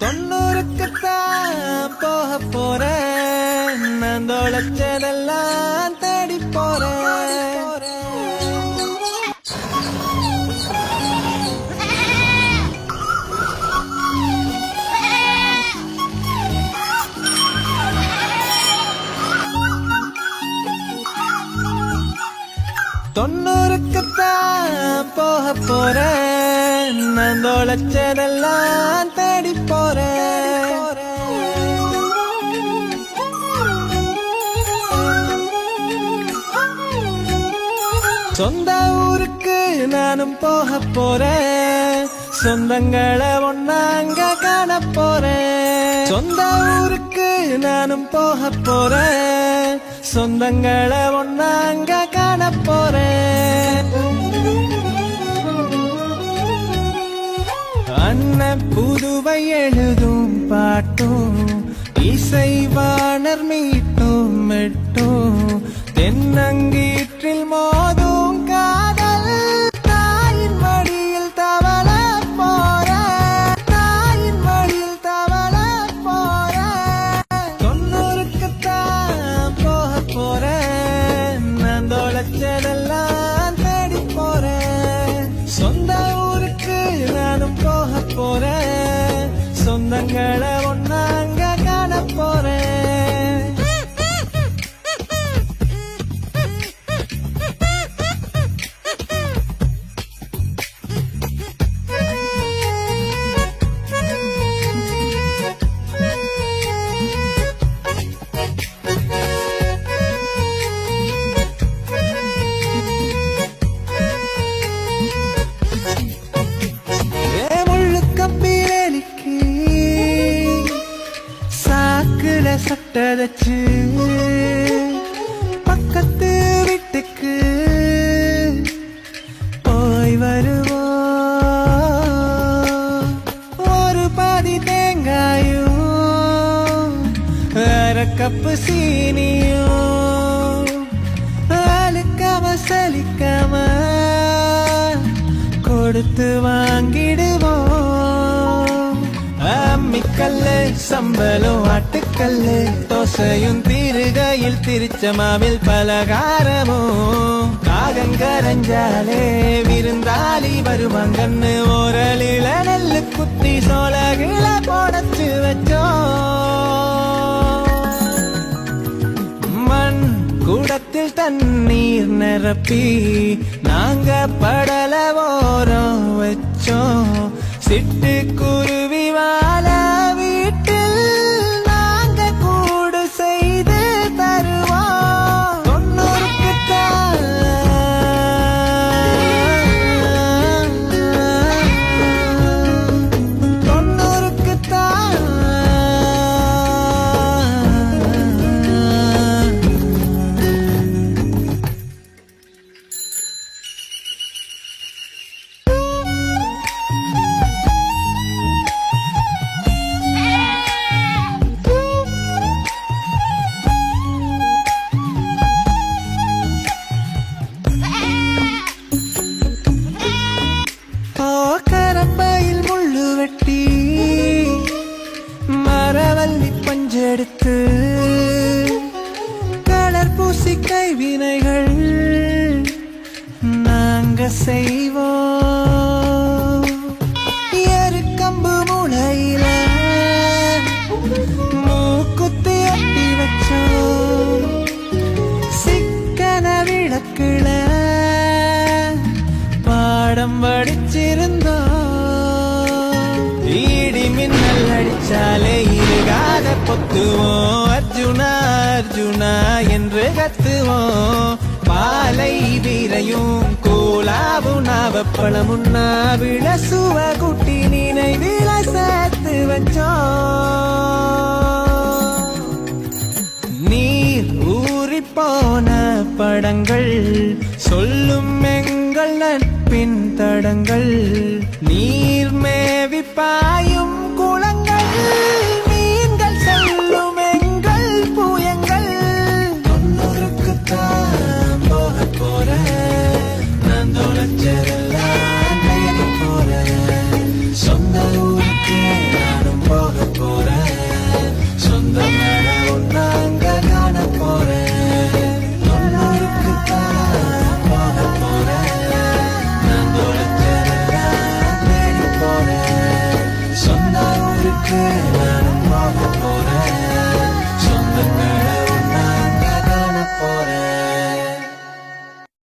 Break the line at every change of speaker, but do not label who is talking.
தொண்ணூறுக்குத்தான் போக போறேன். நான் தொலைச்சதெல்லாம் தேடி போறேன். தொண்ணூறுக்குத்தான் போக போறேன். நான் தொலைச்சதெல்லாம் தேடி சொந்த ஊருக்கு நானும் போக போறேன். சொந்தங்களை ஒன்னாங்க காண போறேன். சொந்த ஊருக்கு நானும் போக போறேன். சொந்தங்களை ஒன்னாங்க காண போறேன். அண்ணன் புதுவை எழுதும் பாட்டும் இசைவாணர் மீட்டும் மெட்டும் தென்னங்கீற்றில் மோதும் போறேன். நான் தொலைச்சதெல்லாம் தேடி போறேன். சொந்த ஊருக்கு நானும் போக போறேன். சொந்தங்களை ஒன்னாங்க காண போறேன். சாக்குல சட்டதச்சு பக்கத்து வீட்டுக்கு போய் வருவோ ஒரு பாதி தேங்காயும் அரை கப்பு சீனியும். அழுக்காம சலிக்காம கொடுத்து வாங்கிடுவோம். அம்மிக்கல்லு சம்பலும் ஆட்டுக்கல்லு. தோசையும் திருகையில் திருச்சமாவில் பலகாரமும். காகம் கரைஞ்சாலே விருந்தாளி வருவாங்கன்னு ஓரலில நெல்லு குத்தி சோழகில போடச்சு வச்சோம். மண் கூடத்தில் தண்ணீர் நிரப்பி நாங்க படல ஓரம் வச்சோம். சிட்டு குருவி வாழ நாங்க செய்வோம். எருக்கம்பு முளையில மூக்குத்து அட்டி வச்சோம். சிக்கன விளக்குல பாடம் படிச்சிருந்தோம். இடி மின்னல் அடிச்சாலே இருகாத பொத்துவோம். அர்ஜுனா அர்ஜுனா என்று கத்துவோம். பாலை வீரையும் கோலாவும் நாவப்பழமுன்னா விளசுவ குட்டி நினைவில சேர்த்து வச்சோம். நீர் ஊறி போன படங்கள் சொல்லும் எங்கள் நட்பின் தடங்கள். நீர் மேவி பாயும்